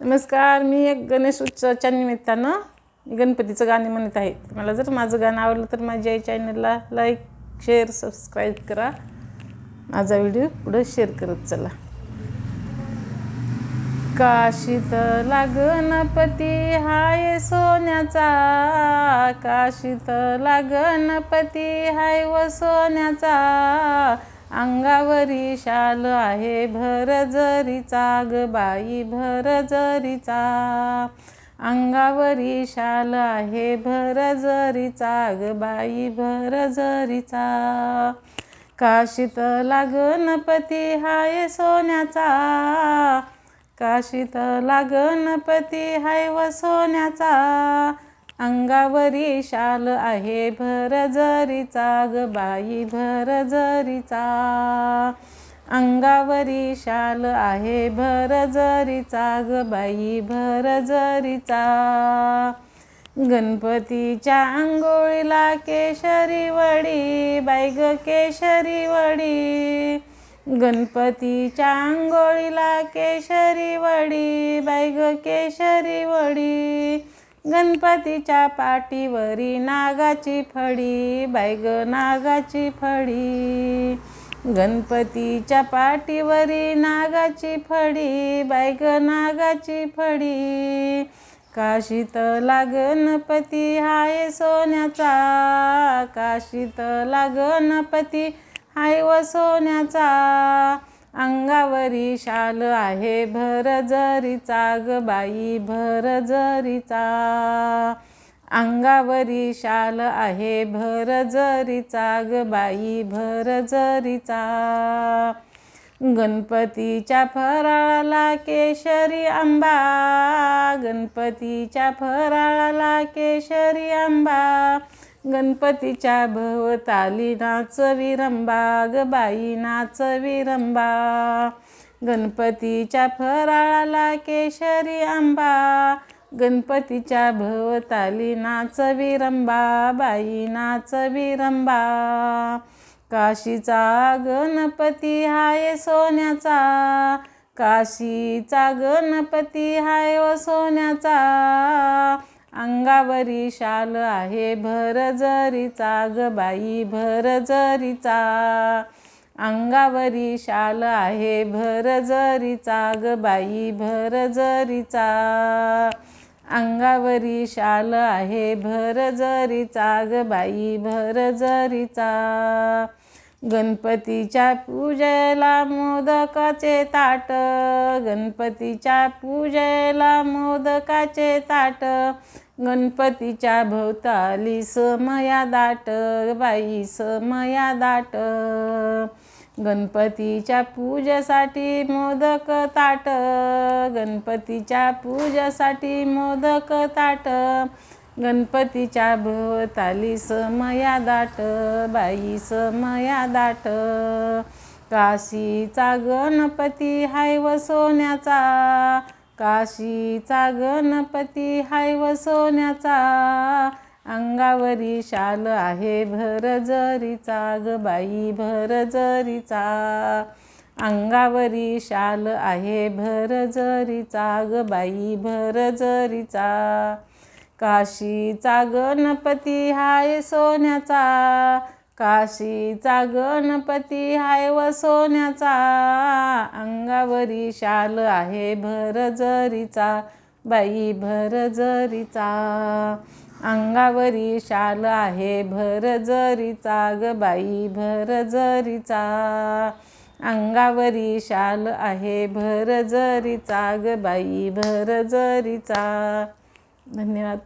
नमस्कार मी एक गणेश उत्सवाच्या निमित्तानं गणपतीचं गाणे म्हणत आहे. मला जर माझं गाणं आवडलं तर माझ्या आई चॅनलला लाईक शेअर सबस्क्राईब करा. माझा व्हिडिओ पुढं शेअर करत चला. काशीत लागणपती हाय सोन्याचा काशीत लागणपती हाय व सोन्याचा. अंगावरी शाल आहे भर जरीचा ग बाई भर जरीचा अंगावरी शाल आहे भर जरीचा ग बाई भर जरीचा काशीत गणपती हाय सोन्याचा. काशीत गणपती हाय व सोन्याचा. अंगावरी शाल आहे भर जरीचा ग बाई भर जरीचा अंगावरी शाल आहे भर जरीचा ग बाई भर जरीचा गणपतीच्या आंघोळीला केशरी वडी बाई ग केशरी वडी. गणपतीच्या आंघोळीला केशरी वडी बाई ग केशरी वडी. गणपतीच्या पाठीवरी नागाची फडी बाई नागाची फडी गणपतीच्या पाठीवरी नागाची फडी बाई नागाची फडी काशीतला गणपती हाय सोन्याचा काशीतला गणपती हाय व सोन्याचा. अंगावरी शाल आहे भर जरीचा ग बाई भर जरीचा अंगावरी शाल आहे भर जरीचा ग बाई भर जरीचा गणपतीच्या फराळाला केशरी आंबा. गणपतीच्या फराळाला केशरी आंबा. गणपतीच्या भवताली नाच विरंबा ग बाई नाच विरंबा. गणपतीच्या फराळाला केशरी आंबा. गणपतीच्या भवताली नाच विरंबा बाई नाच विरंबा. काशीचा गणपती हाय सोन्याचा. काशीचा गणपती हाय व सोन्याचा. अंगावरी शाल आहे भर जरीचा ग बाई भर जरीचा. अंगावरी शाल आहे भर जरीचा ग बाई भर जरीचा. अंगावरी शाल आहे भर जरीचा ग बाई भर जरीचा. गणपतीच्या पूजेला मोदकाचे ताट. गणपतीच्या पूजेला मोदकाचे ताट. गणपतीच्या भोवताली समया दाट. बाई समया दाट. गणपतीच्या पूजेसाठी मोदक ताट. गणपतीच्या पूजेसाठी मोदक ताट. गणपतीच्या भोवताली समया दाट बाई समया दाट. काशीचा गणपती हाय व सोन्याचा. काशीचा गणपती हाय व सोन्याचा. अंगावरी शाल आहे भर जरीचा ग बाई भर जरीचा. अंगावरी शाल आहे भर जरीचा ग बाई भर जरीचा. काशीचा गणपती हाय सोन्याचा. काशीचा गणपती हाय व सोन्याचा. अंगावरी शाल आहे भर जरीचा बाई भर जरीचा. अंगावरी शाल आहे भरजरीचा ग बाई भर जरीचा. अंगावरी शाल आहे भरजरीचा ग बाई भर जरीचा. धन्यवाद.